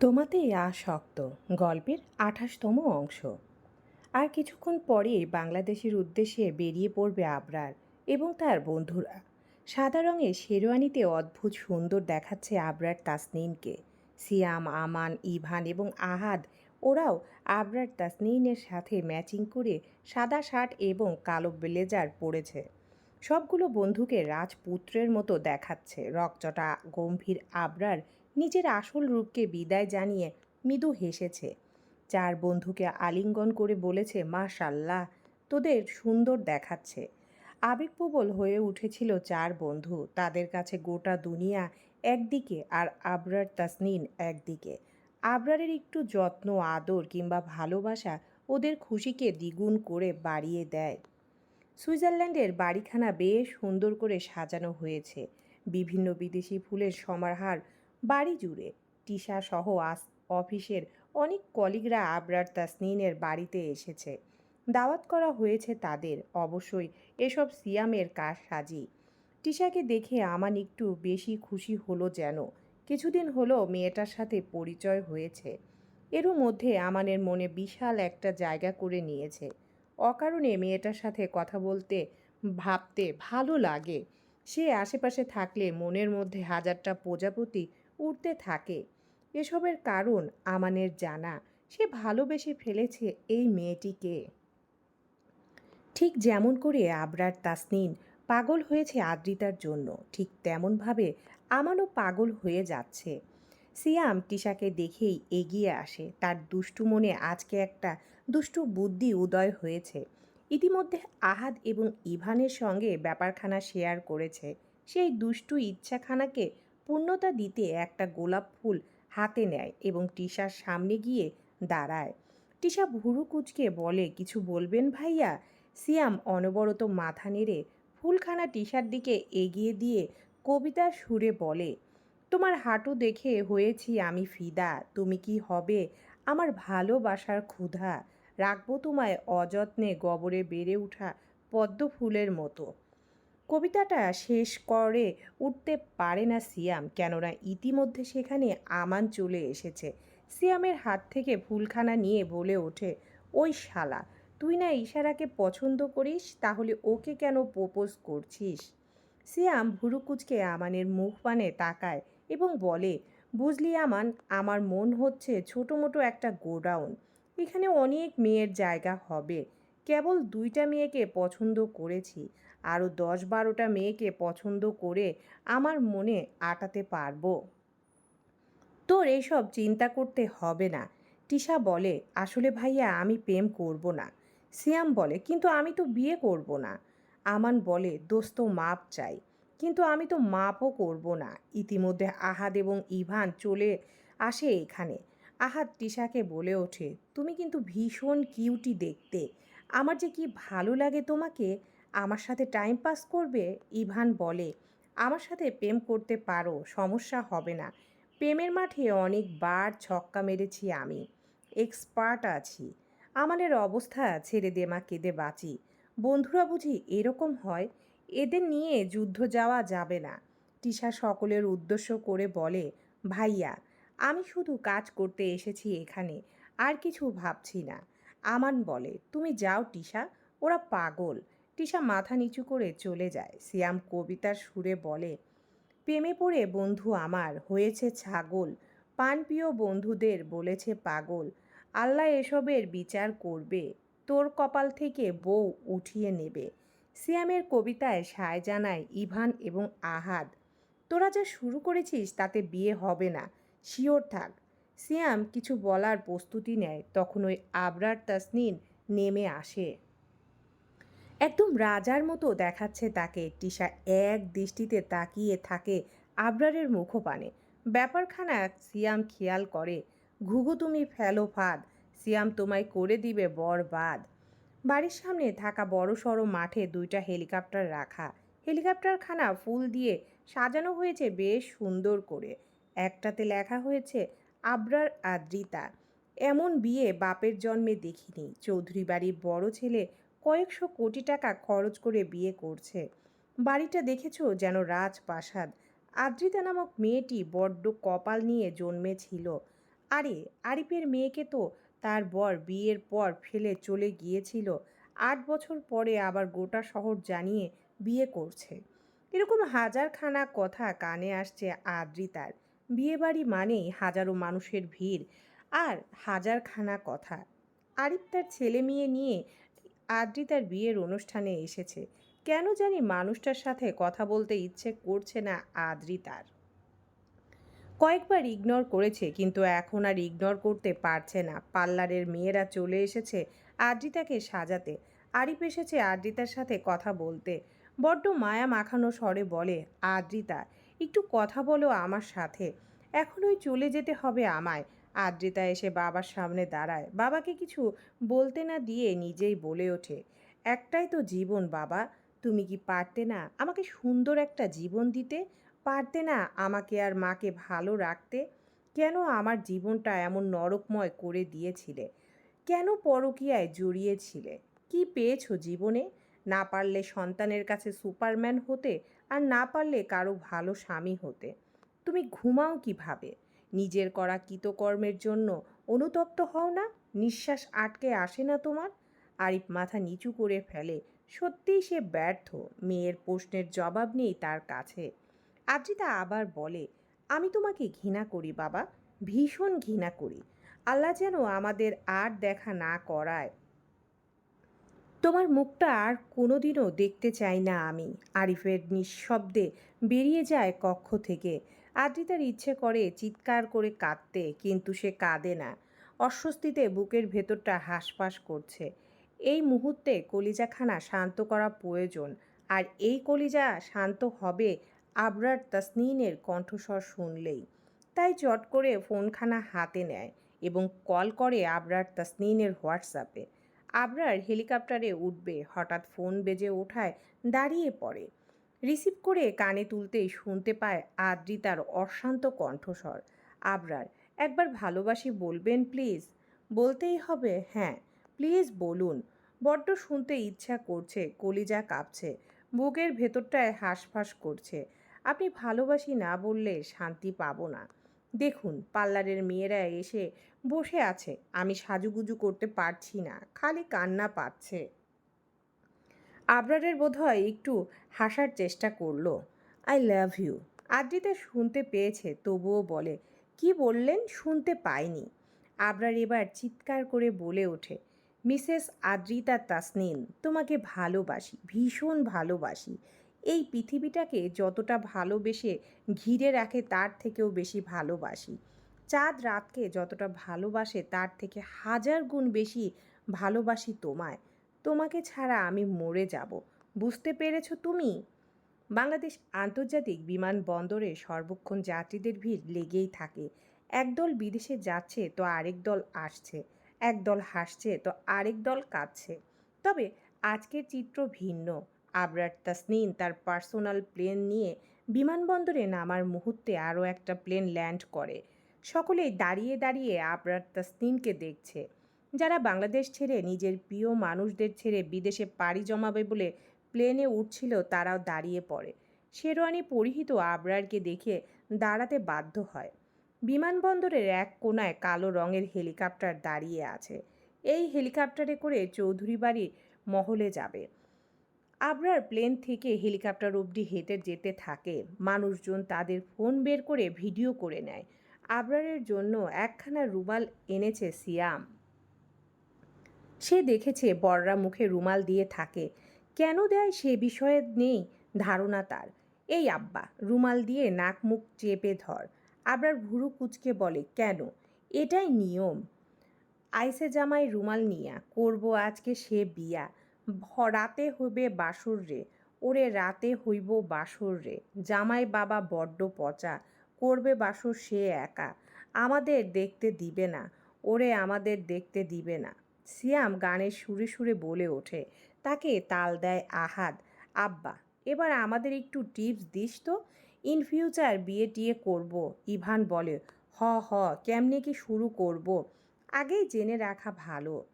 তোমাতেই আসক্ত গল্পের আঠাশতম অংশ। আর কিছুক্ষণ পরে বাংলাদেশের উদ্দেশ্যে বেরিয়ে পড়বে আবরার এবং তার বন্ধুরা। সাদা রঙের শেরওয়ানিতে অদ্ভুত সুন্দর দেখাচ্ছে আবরার তাসনিনকে সিয়াম, আমান, ইভান এবং আহাদ, ওরাও আবরার তাসনিনের সাথে ম্যাচিং করে সাদা শার্ট এবং কালো ব্লেজার পরেছে। সবগুলো বন্ধুকে রাজপুত্রের মতো দেখাচ্ছে। রকচটা, গম্ভীর আবরার নিজের আসল রূপকে বিদায় জানিয়ে মৃদু হেসেছে। চার বন্ধুকে আলিঙ্গন করে বলেছে, মাশাল্লাহ, তোদের সুন্দর দেখাচ্ছে। আবেগপ্রবল হয়ে উঠেছিল চার বন্ধু। তাদের কাছে গোটা দুনিয়া একদিকে আর আবরার তাসনিন একদিকে। আবরারের একটু যত্ন, আদর কিংবা ভালোবাসা ওদের খুশিকে দ্বিগুণ করে বাড়িয়ে দেয়। সুইজারল্যান্ডের বাড়িখানা বেশ সুন্দর করে সাজানো হয়েছে। বিভিন্ন বিদেশি ফুলের সমাহার বাড়ি জুড়ে। টিশা সহ আস অফিসের অনেক কলিগরা আবরার তাসনিনের বাড়িতে এসেছে। দাওয়াত করা হয়েছে তাদের। অবশ্যই এসব সিয়ামের কাজ সাজি টিশাকে দেখে আমান একটু বেশি খুশি হলো যেন। কিছুদিন হলো মেয়েটার সাথে পরিচয় হয়েছে। এরও মধ্যে আমানের মনে বিশাল একটা জায়গা করে নিয়েছে। অকারণে মেয়েটার সাথে কথা বলতে, ভাবতে ভালো লাগে। সে আশেপাশে থাকলে মনের মধ্যে হাজারটা প্রজাপতি উঠতে থাকে। এসবের কারণ আমানের জানা। সে ভালোবেসে ফেলেছে এই মেয়েটিকে। ঠিক যেমন করে আবরার তাসনিন পাগল হয়েছে আদ্রিতার জন্য, ঠিক তেমনভাবে আমানও পাগল হয়ে যাচ্ছে। সিয়াম টিশাকে দেখেই এগিয়ে আসে। তার দুষ্টু মনে আজকে একটা দুষ্টু বুদ্ধি উদয় হয়েছে। ইতিমধ্যে আহাদ এবং ইভানের সঙ্গে ব্যাপারখানা শেয়ার করেছে। সেই দুষ্টু ইচ্ছাখানাকে পূর্ণতা দিতে একটা গোলাপ ফুল হাতে নেয় এবং টিশার সামনে গিয়ে দাঁড়ায়। টিশা ভুরু কুচকে বলে, কিছু বলবেন ভাইয়া? সিয়াম অনবরত মাথা নেড়ে ফুলখানা টিশার দিকে এগিয়ে দিয়ে কবিতার সুরে বলে, তোমার হাঁটু দেখে হয়েছি আমি ফিদা। তুমি কি হবে? আমার ভালোবাসার ক্ষুধা। রাখব তোমায় অযত্নে গবরে বেড়ে ওঠা পদ্ম ফুলের মতো। কবিতাটা শেষ করে উঠতে পারে না সিয়াম, কেননা ইতিমধ্যে সেখানে আমান চলে এসেছে। সিয়ামের হাত থেকে ফুলখানা নিয়ে বলে ওঠে, ওই শালা, তুই না ইশারাকে পছন্দ করিস, তাহলে ওকে কেন প্রপোজ করছিস? সিয়াম ভুরুকুচকে আমানের মুখ পানে তাকায় এবং বলে, বুঝলি আমান, আমার মন হচ্ছে ছোটো মোটো একটা গোডাউন। এখানে অনেক মেয়ের জায়গা হবে। কেবল দুইটা মেয়েকে পছন্দ করেছি। আরও দশ বারোটা মেয়েকে পছন্দ করে আমার মনে আটাতে পারব। তোর এসব চিন্তা করতে হবে না। টিশা বলে, আসলে ভাইয়া, আমি প্রেম করব না। সিয়াম বলে, কিন্তু আমি তো বিয়ে করব না। আমান বলে, দোস্ত, মাপ চাই। কিন্তু আমি তো মাপও করব না। ইতিমধ্যে আহাদ এবং ইভান চলে আসে এখানে। আহাদ টিশাকে বলে ওঠে, তুমি কিন্তু ভীষণ কিউটি দেখতে। আমার যে কি ভালো লাগে তোমাকে আমার সাথে টাইম পাস করবে? ইভান বলে, আমার সাথে প্রেম করতে পারো, সমস্যা হবে না। প্রেমের মাঠে অনেকবার ছক্কা মেরেছি আমি। এক্সপার্ট আছি। আমাদের অবস্থা ছেড়ে দে মা, কেঁদে বাঁচি। বন্ধুরা বুঝি এরকম হয়? এদের নিয়ে যুদ্ধ যাওয়া যাবে না। টিশা সকলের উদ্দেশ্য করে বলে, ভাইয়া, আমি শুধু কাজ করতে এসেছি এখানে, আর কিছু ভাবছি না। আমান বলে, তুমি যাও টিশা, ওরা পাগল। টিশা মাথা নিচু করে চলে যায়। সিয়াম কবিতার সুরে বলে, প্রেমে পড়ে বন্ধু আমার, হয়েছে ছাগল। পানপ্রিয় বন্ধুদের বলেছে পাগল। আল্লাহ এসবের বিচার করবে। তোর কপাল থেকে বউ উঠিয়ে নেবে। সিয়ামের কবিতায় সায় জানায় ইভান এবং আহাদ। তোরা যা শুরু করেছিস, তাতে বিয়ে হবে না। শিওর থাক। সিয়াম কিছু বলার প্রস্তুতি নেয়। তখন ওই আবরার তাসনিন নেমে আসে। একদম রাজার মতো দেখাচ্ছে তাকে। টিশা এক দৃষ্টিতে তাকিয়ে থাকে আবরারের মুখপানে। ব্যাপারখানা সিয়াম খেয়াল করে। ঘুঘু তুমি ফেলো ফাঁদ, সিয়াম তোমায় করে দিবে বরবাদ বাড়ির সামনে থাকা বড় সড়ো মাঠে দুইটা হেলিকপ্টার রাখা। হেলিকপ্টারখানা ফুল দিয়ে সাজানো হয়েছে বেশ সুন্দর করে। একটাতে লেখা হয়েছে, আবরার আদ্রিতা। এমন বিয়ে বাপের জন্মে দেখিনি। চৌধুরী বাড়ির বড় ছেলে কয়েকশো কোটি টাকা খরচ করে বিয়ে করছে। বাড়িটা দেখেছ যেন রাজপ্রাসাদ। আদ্রিতা নামক মেয়েটি বড্ড কপাল নিয়ে জন্মেছিল। আরে, আরিফের মেয়েকে তো তার বর বিয়ের পর ফেলে চলে গিয়েছিল। আট বছর পরে আবার গোটা শহর জানিয়ে বিয়ে করছে। এরকম হাজারখানা কথা কানে আসছে আদ্রিতার। বিয়েবাড়ি মানেই হাজারো মানুষের ভিড় আর হাজারখানা কথা। আরিফ তার ছেলে মেয়ে নিয়ে আদ্রিতার বিয়ের অনুষ্ঠানে এসেছে। কেন জানি মানুষটার সাথে কথা বলতে ইচ্ছে করছে না আদ্রিতার কয়েকবার ইগনোর করেছে, কিন্তু এখন আর ইগনোর করতে পারছে না। পার্লারের মেয়েরা চলে এসেছে আদ্রিতাকে সাজাতে। আরিফ এসেছে আদ্রিতার সাথে কথা বলতে। বড্ড মায়া মাখানো স্বরে বলে, আদ্রিতা, একটু কথা বলো আমার সাথে। এখনই চলে যেতে হবে আমায়। আদ্রিতা এসে বাবার সামনে দাঁড়ায়। বাবাকে কিছু বলতে না দিয়ে নিজেই বলে ওঠে, একটাই তো জীবন বাবা, তুমি কি পারতে না আমাকে সুন্দর একটা জীবন দিতে? পারতে না আমাকে আর মাকে ভালো রাখতে? কেন আমার জীবনটা এমন নরকময় করে দিয়েছিলে? কেন পরকীয়ায় জড়িয়েছিলে? কি পেয়েছ জীবনে? না পারলে সন্তানের কাছে সুপারম্যান হতে আর না পারলে কারও ভালো স্বামী হতে। তুমি ঘুমাও কীভাবে? নিজের করা কৃতকর্মের জন্য অনুতপ্ত হও না, নিঃশ্বাস আটকে আসে না তোমার। আরিফ মাথা নিচু করে ফেলে, সত্যিই সে ব্যর্থ, মেয়ের প্রশ্নের জবাব নেই তার কাছে। আদ্রিতা আবার বলে, আমি তোমাকে ঘৃণা করি বাবা, ভীষণ ঘৃণা করি। আল্লাহ যেন আমাদের আর দেখা না করায়। তোমার মুখটা আর কোনোদিনও দেখতে চাই না আমি। আরিফের নিঃশব্দে বেরিয়ে যায় কক্ষ থেকে। আদ্রিতার ইচ্ছে করে চিৎকার করে কাঁদতে, কিন্তু সে কাঁদে না। অস্বস্তিতে বুকের ভেতরটা হাঁসফাঁস করছে। এই মুহূর্তে কলিজাখানা শান্ত করা প্রয়োজন, আর এই কলিজা শান্ত হবে আবরার তাসনিনের কণ্ঠস্বর শুনলেই। তাই চট করে ফোনখানা হাতে নেয় এবং কল করে আবরার তাসনিনের হোয়াটসঅ্যাপে। আবরার হেলিকপ্টারে উঠবে, হঠাৎ ফোন বেজে ওঠায় দাঁড়িয়ে পড়ে। রিসিভ করে কানে তুলতেই শুনতে পায় আদ্রিতার অশান্ত কণ্ঠস্বর। আবরার, একবার ভালোবাসি বলবেন প্লিজ? বলতেই হবে হ্যাঁ। প্লিজ বলুন। বড্ড শুনতে ইচ্ছা করছে, কলিজা কাঁপছে, বুকের ভেতরটায় হাঁসফাঁস করছে। আপনি ভালোবাসি না বললে শান্তি পাবো না। দেখুন, পার্লারের মেয়েরা এসে বসে আছে, আমি সাজুগুজু করতে পারছি না, খালি কান্না পাচ্ছে। আবরারের বোধহয় একটু হাসার চেষ্টা করল। I love you. আদ্রিতা শুনতে পেয়েছে, তবুও বলে, কি বললেন? শুনতে পাইনি। আবরার এবার চিৎকার করে বলে ওঠে, মিসেস আদ্রিতা তাসনিন তোমাকে ভালোবাসি, ভীষণ ভালোবাসি। এই পৃথিবীটাকে যতটা ভালোবেসে ঘিরে রাখে তার থেকেও বেশি ভালোবাসি। চাঁদ রাতকে যতটা ভালোবাসে তার থেকে হাজার গুণ বেশি ভালোবাসি তোমায়। তোমাকে ছাড়া আমি মরে যাব। বুঝতে পেরেছ তুমি? বাংলাদেশ আন্তর্জাতিক বিমানবন্দরে সর্বক্ষণ যাত্রীদের ভিড় লেগেই থাকে। একদল বিদেশে যাচ্ছে তো আরেক দল আসছে। একদল হাসছে তো আরেক দল কাঁদছে। তবে আজকের চিত্র ভিন্ন। আবরার তাসনিন তার পার্সোনাল প্লেন নিয়ে বিমানবন্দরে নামার মুহূর্তে আরও একটা প্লেন ল্যান্ড করে। সকলেই দাঁড়িয়ে দাঁড়িয়ে আবরার তাসনিনকে দেখছে। যারা বাংলাদেশ ছেড়ে নিজের প্রিয় মানুষদের ছেড়ে বিদেশে পাড়ি জমাবে বলে প্লেনে উঠছিল, তারাও দাঁড়িয়ে পড়ে। শেরওয়ানি পরিহিত আবরারকে দেখে দাঁড়াতে বাধ্য হয়। বিমানবন্দরের এক কোনায় কালো রঙের হেলিকপ্টার দাঁড়িয়ে আছে। এই হেলিকপ্টারে করে চৌধুরী বাড়ি মহলে যাবে। আবরার প্লেন থেকে হেলিকপ্টার অবধি হেঁটে যেতে থাকে। মানুষজন তাদের ফোন বের করে ভিডিও করে নেয়। আবরারের জন্য একখানা রুমাল এনেছে সিয়াম। সে দেখেছে বড়রা মুখে রুমাল দিয়ে থাকে। কেন দেয় সে বিষয়ে নেই ধারণা তার। এই আব্বা, রুমাল দিয়ে নাক মুখ চেপে ধর। আবরার ভুরু কুচকে বলে, কেন? এটাই নিয়ম। আইসে জামাই রুমাল নিয়া, করব আজকে সে বিয়া। রাতে হইবে বাসর রে। ওরে রাতে হইব বাসর রে। জামাই বাবা বড্ড পচা, করবে বাসর সে একা। আমাদের দেখতে দিবে না। ওরে আমাদের দেখতে দিবে না। সিয়াম গানের সুরে সুরে বলে ওঠে। তাকে তাল দেয় আহাদ। আব্বা, এবার আমাদের একটু টিপস দিস তো। ইন ফিউচার বিয়ে টিয়ে করব, ইভান বলে। হ হ, কেমনে কি শুরু করব? আগেই জেনে রাখা ভালো।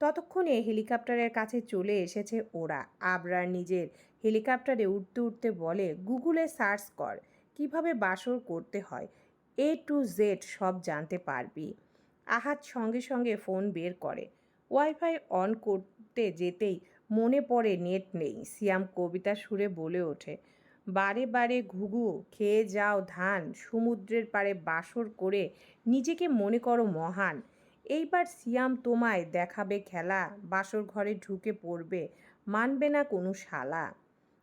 ততক্ষণে হেলিকপ্টারের কাছে চলে এসেছে ওরা। আবরার নিজের হেলিকপ্টারে উঠতে উঠতে বলে, গুগলে সার্চ কর, কীভাবে বাসর করতে হয়? এ টু জেড সব জানতে পারবি। আহাত সঙ্গে সঙ্গে ফোন বের করে। ওয়াইফাই অন করতে যেতেই মনে পড়ে নেট নেই। সিয়াম কবিতা সুরে বলে ওঠে, বারে বারে ঘুঘু, খেয়ে যাও ধান, সমুদ্রের পাড়ে বাসর করে নিজেকে মনে করো মহান। এইবার সিয়াম তোমায় দেখাবে খেলা, বাসর ঘরে ঢুকে পড়বে, মানবে না কোনো শালা।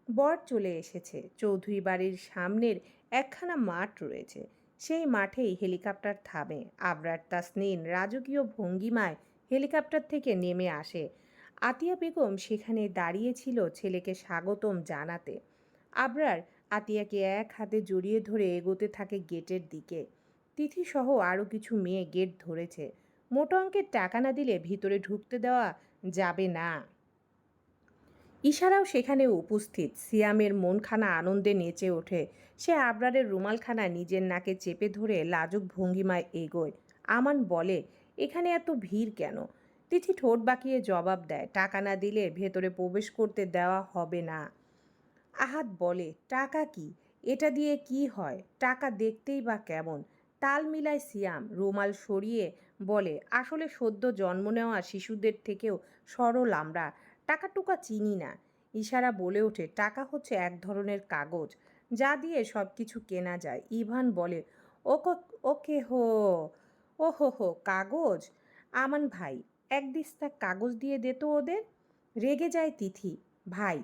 বর চলে এসেছে, চৌধুরী বাড়ির সামনের একখানা মাঠ রয়েছে। সেই মাঠেই হেলিকপ্টার থামে, আবরার তাসনিন, রাজকীয় ভঙ্গিমায় হেলিকপ্টার থেকে নেমে আসে। আতিয়া বেগম সেখানে দাঁড়িয়েছিল ছেলেকে স্বাগতম জানাতে। আবরার আতিয়াকে এক হাতে জড়িয়ে ধরে এগোতে থাকে গেটের দিকে। তিথিসহ আরও কিছু মেয়ে গেট ধরেছে। মোটা অঙ্কের টাকা না দিলে ভিতরে ঢুকতে দেওয়া যাবে না। ইশারাও সেখানে উপস্থিত। সিয়ামের মনখানা আনন্দে নেচে ওঠে। সে আবরারের রুমালখানা নিজের নাকে চেপে ধরে লাজুক ভঙ্গিমায় এগোয়। আমান বলে এখানে এত ভিড় কেন? তিথি ঠোঁট বাঁকিয়ে জবাব দেয়, টাকা না দিলে ভেতরে প্রবেশ করতে দেওয়া হবে না। আহাত বলে, টাকা কি? এটা দিয়ে কি হয়? টাকা দেখতেই বা কেমন? তাল মিলায় সিয়াম, রুমাল সরিয়ে বলে, আসলে সদ্য জন্ম নেওয়া শিশুদের থেকেও সরল আমরা টাকা টুকা চিনি না। ইশারা বলে ওঠে, টাকা হচ্ছে এক ধরনের কাগজ, যা দিয়ে সব কিছু কেনা যায়। ইভান বলে, ওকো, ওকে হো ও হো কাগজ? আমান ভাই, এক দিস্তা কাগজ দিয়ে দে তো ওদের। রেগে যায় তিথি। ভাই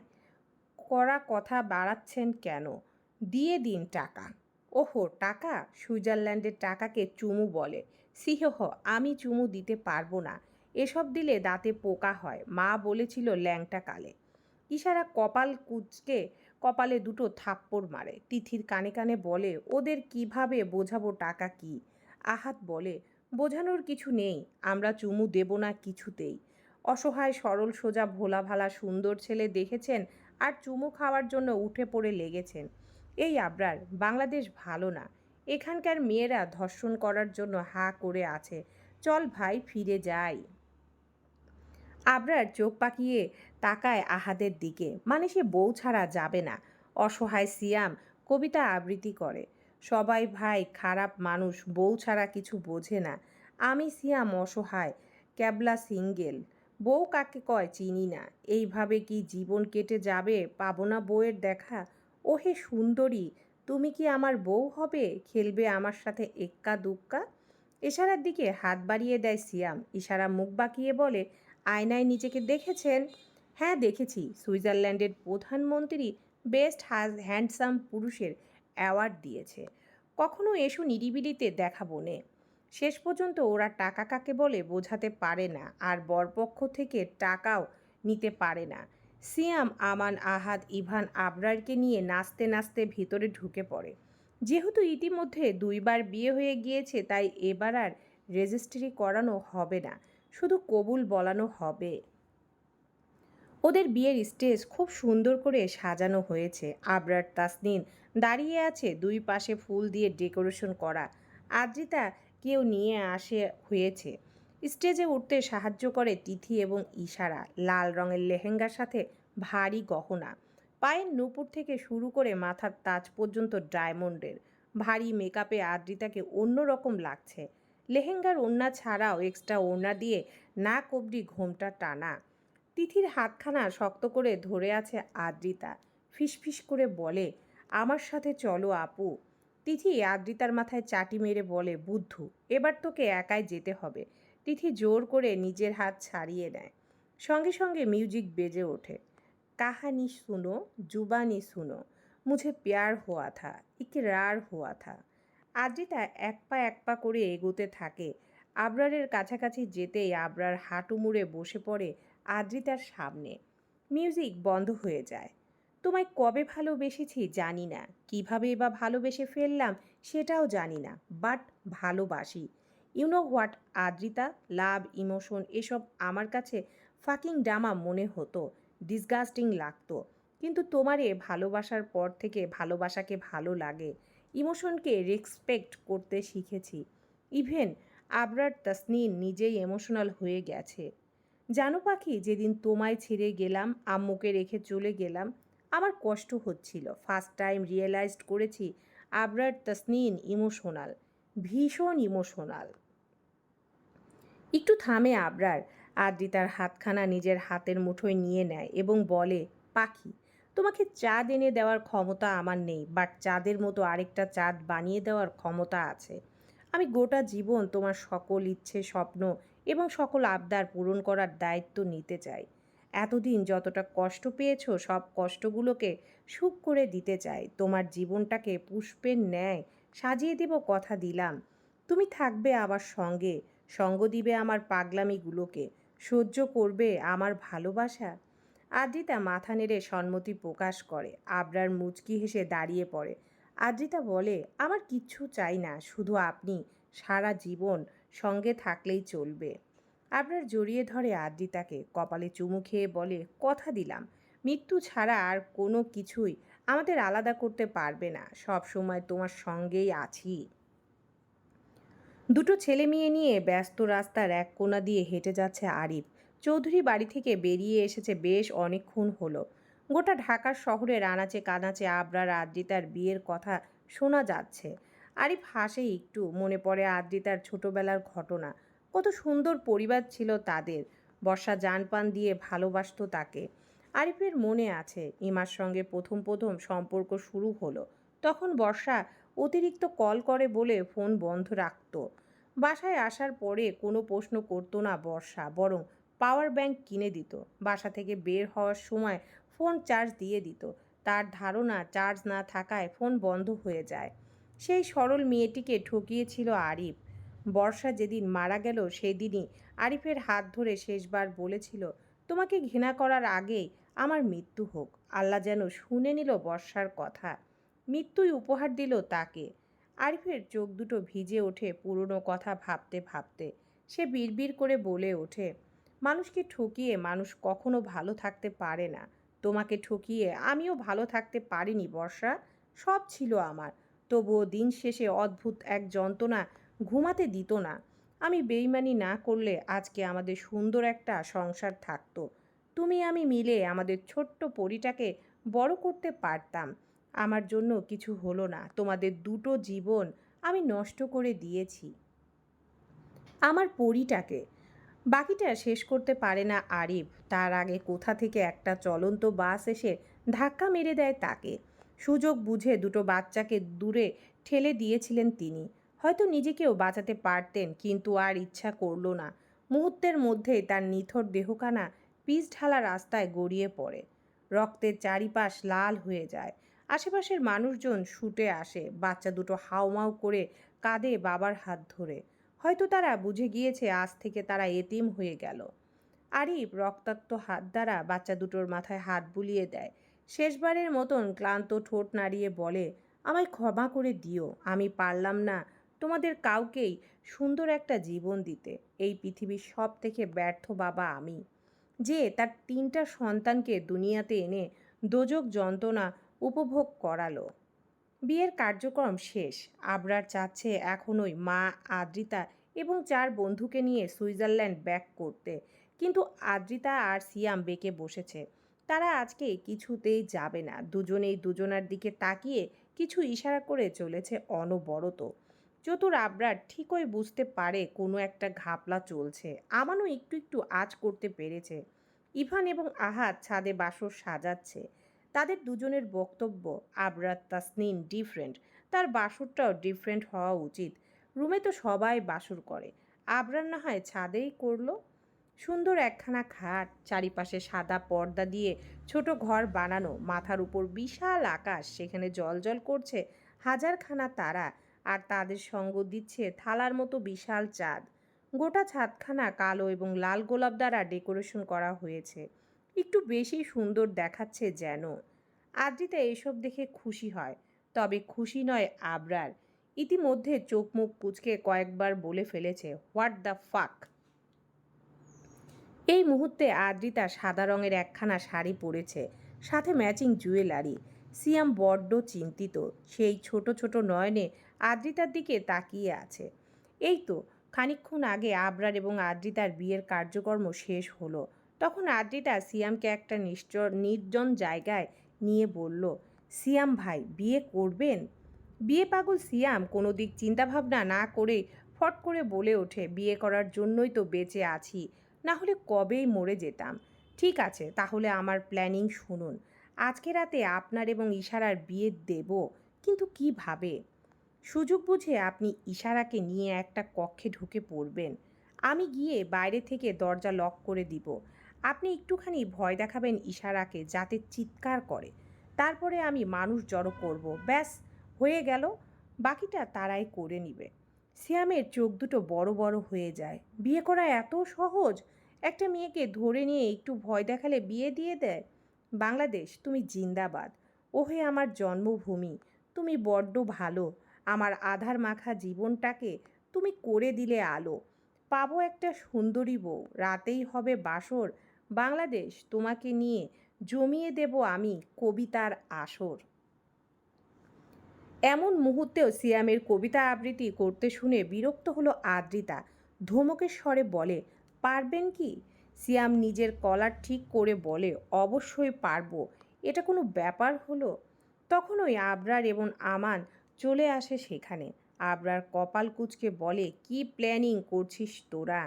করা কথা বাড়াচ্ছেন কেন? দিয়ে দিন টাকা। ওহো, টাকা? সুইজারল্যান্ডের টাকাকে চুমু বলে। সিহহ, আমি চুমু দিতে পারব না। এসব দিলে দাঁতে পোকা হয়। মা বলেছিল ল্যাংটা কালে। ইশারা কপাল কুচকে কপালে দুটো থাপ্পড় মারে। তিথির কানে কানে বলে, ওদের কীভাবে বোঝাবো টাকা কি? আহাত বলে, বোঝানোর কিছু নেই, আমরা চুমু দেব না কিছুতেই। অসহায়, সরল, সোজা ভোলা ভালা সুন্দর ছেলে দেখেছেন আর চুমু খাওয়ার জন্য উঠে পড়ে লেগেছেন। এই আবরার বাংলাদেশ ভালো না। এখানকার মেয়েরা ধর্ষণ করার জন্য হা করে আছে। চল ভাই, ফিরে যাই। আবরার চোখ পাকিয়ে তাকায় আহাদের দিকে। মানে সে বউ ছাড়া যাবে না। অসহায় সিয়াম কবিতা আবৃত্তি করে। সবাই ভাই খারাপ মানুষ, বউ ছাড়া কিছু বোঝে না। আমি সিয়াম অসহায়, ক্যাবলা সিঙ্গেল। বউ কাকে কয় চিনি না। এইভাবে কি জীবন কেটে যাবে? পাবো না বউয়ের দেখা? ওহে সুন্দরী, তুমি কি আমার বউ হবে? খেলবে আমার সাথে এক্কা দুক্কা? ইশারার দিকে হাত বাড়িয়ে দেয় সিয়াম। ইশারা মুখ বাঁকিয়ে বলে, আয়নায় নিজেকে দেখেছেন? হ্যাঁ দেখেছি। সুইজারল্যান্ডের প্রধানমন্ত্রী, বেস্ট হ্যান্ডসাম পুরুষের অ্যাওয়ার্ড দিয়েছে। কখনো এসো নিরিবিলিতে দেখাবো নে শেষ পর্যন্ত ওরা টাকা কাকে বলে বোঝাতে পারে না আর বরপক্ষ থেকে টাকাও নিতে পারে না। সিয়াম, আমান, আহাদ, ইভান আবরারকে নিয়ে নাচতে নাচতে ভিতরে ঢুকে পড়ে। যেহেতু ইতিমধ্যে দুইবার বিয়ে হয়ে গিয়েছে, তাই এবার আর রেজিস্ট্রি করানো হবে না। শুধু কবুল বলানো হবে। ওদের বিয়ের স্টেজ খুব সুন্দর করে সাজানো হয়েছে। আবরার তাসনিন দাঁড়িয়ে আছে দুই পাশে ফুল দিয়ে ডেকোরেশন করা। আদ্রিতা কেউ নিয়ে আসে হয়েছে। স্টেজে উঠতে সাহায্য করে তিথি এবং ইশারা। লাল রঙের লেহেঙ্গার সাথে ভারী গহনা। পায়ের নুপুর থেকে শুরু করে মাথার তাজ পর্যন্ত ডায়মন্ডের। ভারী মেকআপে আদ্রিতাকে অন্যরকম লাগছে। লেহেঙ্গার ওড়না ছাড়াও এক্সট্রা ওড়না দিয়ে নাক অবধি ঘোমটা টানা। তিথির হাতখানা শক্ত করে ধরে আছে আদ্রিতা। ফিসফিস করে বলে, আমার সাথে চলো আপু। তিথি আদ্রিতার মাথায় চাটি মেরে বলে, বুদ্ধু, এবার তোকে একাই যেতে হবে। তিথি জোর করে নিজের হাত ছাড়িয়ে নেয়। সঙ্গে সঙ্গে মিউজিক বেজে ওঠে। কাহানি শুনো, জুবানি শুনো, মুঝে প্যার হওয়া থা, ইকরার হওয়া থা। আদ্রিতা এক পা এক পা করে এগোতে থাকে। আবরারের কাছাকাছি যেতেই আবরার হাঁটু মুড়ে বসে পড়ে আদ্রিতার সামনে। মিউজিক বন্ধ হয়ে যায়। তোমায় কবে ভালোবেসেছি জানি না। কীভাবে বা ভালোবেসে ফেললাম সেটাও জানি না, বাট ভালোবাসি। You know what Adrita? Love emotion এসব আমার কাছে ফাকিং ডামা মনে হতো ডিসগাস্টিং লাগতো। কিন্তু তোমারে ভালোবাসার পর থেকে ভালোবাসাকে ভালো লাগে ইমোশনকে রেসপেক্ট করতে শিখেছি। ইভেন আবরার তাসনিন নিজেই এমোশনাল হয়ে গেছে। জানো পাখি, যেদিন তোমায় ছেড়ে গেলাম, আম্মুকে রেখে চলে গেলাম, আমার কষ্ট হচ্ছিল। ফার্স্ট টাইম রিয়েলাইজড করেছি, আবরার তাসনিন ইমোশনাল ভীষণ ইমোশনাল একটু থামে আবরার। আদ্রিতার হাতখানা নিজের হাতের মুঠোয় নিয়ে নেয় এবং বলে, পাখি, তোমাকে চাঁদ এনে দেওয়ার ক্ষমতা আমার নেই বাট চাঁদের মতো আরেকটা চাঁদ বানিয়ে দেওয়ার ক্ষমতা আছে। আমি গোটা জীবন তোমার সকল ইচ্ছে, স্বপ্ন এবং সকল আবদার পূরণ করার দায়িত্ব নিতে চাই। এতদিন যতটা কষ্ট পেয়েছ, সব কষ্টগুলোকে সুখ করে দিতে চাই। তোমার জীবনটাকে পুষ্পের ন্যায় সাজিয়ে দেব কথা দিলাম। তুমি থাকবে আমার সঙ্গে, সঙ্গ দিবে আমার পাগলামিগুলোকে, সহ্য করবে আমার ভালোবাসা। আদ্রিতা মাথা নেড়ে সম্মতি প্রকাশ করে, আবরার মুচকি হেসে দাঁড়িয়ে পড়ে। আদ্রিতা বলে, আমার কিচ্ছু চাই না, শুধু আপনি সারা জীবন সঙ্গে থাকলেই চলবে। আবরার জড়িয়ে ধরে আদ্রিতাকে কপালে চুমু খেয়ে বলে, কথা দিলাম। মৃত্যু ছাড়া আর কোনো কিছুই আমাদের আলাদা করতে পারবে না। সব সময় তোমার সঙ্গেই আছি। দুটো ছেলে মেয়ে নিয়ে ব্যস্ত রাস্তার এক কোণা দিয়ে হেঁটে যাচ্ছে আরিফ। চৌধুরী বাড়ি থেকে বেরিয়ে এসেছে বেশ অনেকক্ষণ হলো। গোটা ঢাকার শহরের আনাচে কানাচে আবরার আদ্রিতার বিয়ের কথা শোনা যাচ্ছে। আরিফ হাসে একটু, মনে পড়ে আদ্রিতার ছোটোবেলার ঘটনা। কত সুন্দর পরিবার ছিল তাদের। বর্ষা জানপান দিয়ে ভালোবাসতো তাকে। আরিফের মনে আছে, ইমার সঙ্গে প্রথম প্রথম সম্পর্ক শুরু হলো। তখন বর্ষা অতিরিক্ত কল করে বলে ফোন বন্ধ রাখত। বাসায় আসার পরে কোনো প্রশ্ন করতো না বর্ষা, বরং পাওয়ার ব্যাংক কিনে দিত। বাসা থেকে বের হওয়ার সময় ফোন চার্জ দিয়ে দিত। তার ধারণা চার্জ না থাকায় ফোন বন্ধ হয়ে যায়। সেই সরল মেয়েটিকে ঠকিয়েছিল আরিফ। বর্ষা যেদিন মারা গেল, সেদিনই আরিফের হাত ধরে শেষবার বলেছিল, তোমাকে ঘৃণা করার আগেই আমার মৃত্যু হোক। আল্লাহ যেন শুনে নিল বর্ষার কথা। মৃত্যুই উপহার দিল তাকে। আরিফের চোখ দুটো ভিজে ওঠে পুরনো কথা ভাবতে ভাবতে। সে বিড়বিড় করে বলে ওঠে, মানুষকে ঠকিয়ে মানুষ কখনো ভালো থাকতে পারে না। তোমাকে ঠকিয়ে আমিও ভালো থাকতে পারিনি বর্ষা। সব ছিল আমার। তবুও দিন শেষে অদ্ভুত এক যন্ত্রণা ঘুমাতে দিত না। আমি বেইমানি না করলে আজকে আমাদের সুন্দর একটা সংসার থাকতো। তুমি আমি মিলে আমাদের ছোট্ট পরিটাকে বড় করতে পারতাম। আমার জন্য কিছু হলো না, তোমাদের দুটো জীবন আমি নষ্ট করে দিয়েছি। আমার পরিটাকে। বাকিটা শেষ করতে পারে না আরিফ। তার আগে কোথা থেকে একটা চলন্ত বাস এসে ধাক্কা মেরে দেয় তাকে। সুযোগ বুঝে দুটো বাচ্চাকে দূরে ঠেলে দিয়েছিলেন তিনি। হয়তো নিজেকেও বাঁচাতে পারতেন, কিন্তু আর ইচ্ছা করল না। মুহূর্তের মধ্যেই তার নিথর দেহকানা পিচ ঢালা রাস্তায় গড়িয়ে পড়ে। রক্তের চারিপাশ লাল হয়ে যায়। আশেপাশের মানুষজন ছুটে আসে, বাচ্চা দুটো হাউমাউ করে কাঁদে বাবার হাত ধরে। হয়তো তারা বুঝে গিয়েছে আজ থেকে তারা এতিম হয়ে গেল। আরিফ রক্তাক্ত হাত দ্বারা বাচ্চা দুটোর মাথায় হাত বুলিয়ে দেয়। শেষবারের মতন ক্লান্ত ঠোঁট নাড়িয়ে বলে, আমায় ক্ষমা করে দিও, আমি পারলাম না তোমাদের কাউকেই সুন্দর একটা জীবন দিতে। এই পৃথিবীর সব থেকে ব্যর্থ বাবা আমি। যে তার তিনটা সন্তানকে দুনিয়াতে এনে দোজক যন্ত্রণা উপভোগ করালো। বিয়ের কার্যক্রম শেষ। আবরার চাচ্ছে এখনই মা আদ্রিতা এবং চার বন্ধুকে নিয়ে সুইজারল্যান্ড ব্যাক করতে। কিন্তু আদ্রিতা আর সিয়াম বেঁকে বসেছে। তারা আজকে কিছুতেই যাবে না। দুজনেই দুজনার দিকে তাকিয়ে কিছু ইশারা করে চলেছে অনবরত। চতুর আবরার ঠিকই বুঝতে পারে কোনো একটা ঘাপলা চলছে। আমানও একটু একটু আজ করতে পেরেছে। ইভান এবং আহাত ছাদে বাসর সাজাচ্ছে। তাদের দুজনের বক্তব্য আবরাত তাসনিন ডিফারেন্ট তার বাসরটাও ডিফারেন্ট হওয়া উচিত। রুমে তো সবাই বাসর করে। আবরার না হয় ছাদেই করল। সুন্দর একখানা খাট, চারিপাশে সাদা পর্দা দিয়ে ছোট ঘর বানানো, মাথার উপর বিশাল আকাশ, সেখানে জল জল করছে হাজারখানা তারা আর তাদের সঙ্গ দিচ্ছে থালার মতো বিশাল চাঁদ। গোটা ছাদখানা কালো এবং লাল গোলাপ দ্বারা ডেকোরেশন করা হয়েছে। একটু বেশি সুন্দর দেখাচ্ছে যেন। আদ্রিতা এসব দেখে খুশি হয়, তবে খুশি নয় আবরার। ইতিমধ্যে চোখ মুখ কুচকে কয়েকবার বলে ফেলেছে, হোয়াট দ্য ফাক? এই মুহূর্তে আদ্রিতা সাদা রঙের একখানা শাড়ি পরেছে, সাথে ম্যাচিং জুয়েলারি সিয়াম বড্ড চিন্তিত, সেই ছোট ছোট নয়নে আদ্রিতার দিকে তাকিয়ে আছে। এই তো, খানিকক্ষণ আগে আবরার এবং আদ্রিতার বিয়ের কার্যকর্ম শেষ হলো। তখন আদ্রিতা সিয়ামকে একটা নিশ্চর নির্জন জায়গায় নিয়ে বলল, সিয়াম ভাই, বিয়ে করবেন? বিয়ে পাগল সিয়াম, কোনো দিক চিন্তাভাবনা না করে ফট করে বলে ওঠে, বিয়ে করার জন্যই তো বেঁচে আছি। না হলে কবেই মরে যেতাম। ঠিক আছে, তাহলে আমার প্ল্যানিং শুনুন। আজকে রাতে আপনার এবং ইশারার বিয়ে দেব, কিন্তু কীভাবে সুযোগ বুঝে আপনি ইশারাকে নিয়ে একটা কক্ষে ঢুকে পড়বেন। আমি গিয়ে বাইরে থেকে দরজা লক করে দিব। আপনি একটুখানি ভয় দেখাবেন ইশারাকে যাতে চিৎকার করে। তারপরে আমি মানুষ জড়ো করব। ব্যাস, হয়ে গেল। বাকিটা তারাই করে নিবে। সিয়ামের চোখ দুটো বড় বড় হয়ে যায়। বিয়ে করা এত সহজ? একটা মেয়েকে ধরে নিয়ে একটু ভয় দেখালে বিয়ে দিয়ে দেয়? বাংলাদেশ, তুমি জিন্দাবাদ। ওহে আমার জন্মভূমি, তুমি বড্ড ভালো। আমার আধার মাখা জীবনটাকে তুমি করে দিলে আলো। পাবো একটা সুন্দরী বউ, রাতেই হবে বাসর। বাংলাদেশ, তোমাকে নিয়ে জমিয়ে দেব আমি কবিতার আসর। এমন মুহূর্তেও সিয়ামের কবিতা আবৃত্তি করতে শুনে বিরক্ত হলো আদ্রিতা। ধমকের স্বরে বলে পারবেন কি? সিয়াম নিজের কলার ঠিক করে বলে, অবশ্যই পারব। এটা কোনো ব্যাপার হলো? তখন ওই আবরার এবং আমান চলে আসে সেখানে। আবরার কপাল কুচকে বলে, কি প্ল্যানিং করছিস তোরা?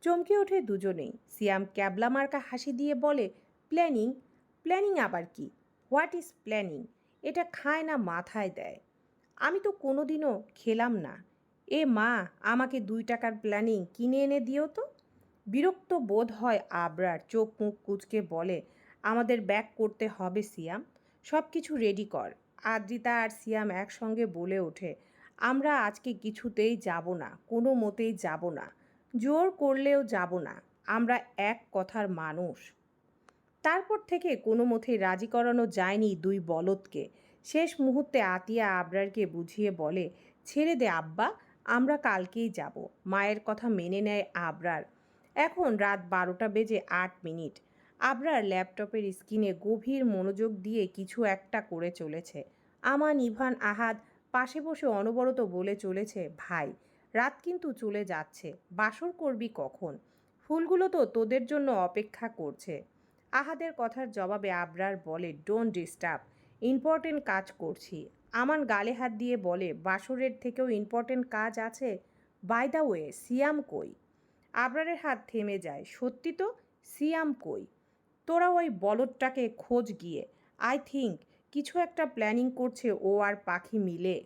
চমকে ওঠে দুজনেই। সিয়াম ক্যাবলা মার্কা হাসি দিয়ে বলে, প্ল্যানিং? প্ল্যানিং আবার কি? What is planning? এটা খায় না মাথায় দেয়। আমি তো কোনোদিনও খেলাম না। এ মা, আমাকে দুই টাকার প্ল্যানিং কিনে এনে দিও তো। বিরক্ত বোধ হয় আবরার চোখ মুখ কুচকে বলে, আমাদের ব্যাক করতে হবে, সিয়াম। সব কিছু রেডি কর। আদ্রিতা আর সিয়াম একসঙ্গে বলে ওঠে, আমরা আজকে কিছুতেই যাব না, কোনো মতেই যাব না। জোর করলেও যাব না, আমরা এক কথার মানুষ। তারপর থেকে কোনো মতেই রাজি করানো যায়নি দুই বলদকে। শেষ মুহূর্তে আতিয়া আবরারকে বুঝিয়ে বলে, ছেড়ে দে আব্বা, আমরা কালকেই যাব। মায়ের কথা মেনে নেয় আবরার। এখন রাত বারোটা বেজে আট মিনিট। আবরার ল্যাপটপের স্ক্রিনে গভীর মনোযোগ দিয়ে কিছু একটা করে চলেছে। আমান, ইভান, আহাদ পাশে বসে অনবরত বলে চলেছে, ভাই, রাত কিন্তু চলে যাচ্ছে, বাসর করবি কখন? ফুলগুলো তো তোদের জন্য অপেক্ষা করছে। আহাদের কথার জবাবে আবরার বলে ডোন্ট ডিস্টার্ব ইম্পর্টেন্ট কাজ করছি। আমান গালে হাত দিয়ে বলে, বাসরের থেকেও ইম্পর্টেন্ট কাজ আছে? বাই দ্য ওয়ে সিয়াম কই? আবরারের হাত থেমে যায়। সত্যি তো? সিয়াম কই? তোরা ওই বলদটাকে খোঁজ গিয়ে। আই থিঙ্ক কিছু একটা প্ল্যানিং করছে ও আর পাখি মিলে।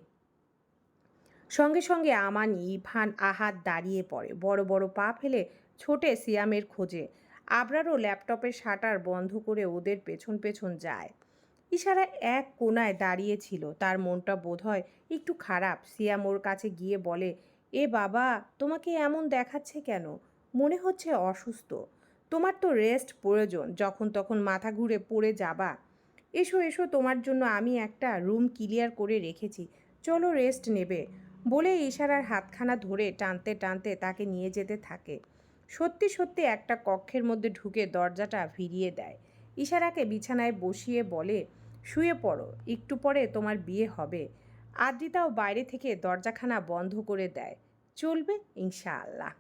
সঙ্গে সঙ্গে আমান, ইভান, আহাত দাঁড়িয়ে পড়ে। বড় বড় পা ফেলে ছোটে সিয়ামের খোঁজে। আবরারও ল্যাপটপের শাটার বন্ধ করে ওদের পেছন পেছন যায়। ইশারা এক কোনায় দাঁড়িয়েছিল তার মনটা বোধহয় একটু খারাপ। সিয়াম ওর কাছে গিয়ে বলে এ বাবা, তোমাকে এমন দেখাচ্ছে কেন? মনে হচ্ছে অসুস্থ। তোমার তো রেস্ট প্রয়োজন যখন তখন মাথা ঘুরে পড়ে যাবা। এসো এসো, তোমার জন্য আমি একটা রুম ক্লিয়ার করে রেখেছি। চলো রেস্ট নেবে। বলে ইশারার হাতখানা ধরে টানতে টানতে তাকে নিয়ে যেতে থাকে। সত্যি সত্যি একটা কক্ষের মধ্যে ঢুকে দরজাটা ভিড়িয়ে দেয়। ইশারাকে বিছানায় বসিয়ে বলে, শুয়ে পড়ো, একটু পরে তোমার বিয়ে হবে। আদ্রিতাও বাইরে থেকে দরজাখানা বন্ধ করে দেয়। চলবে ইনশাআল্লাহ।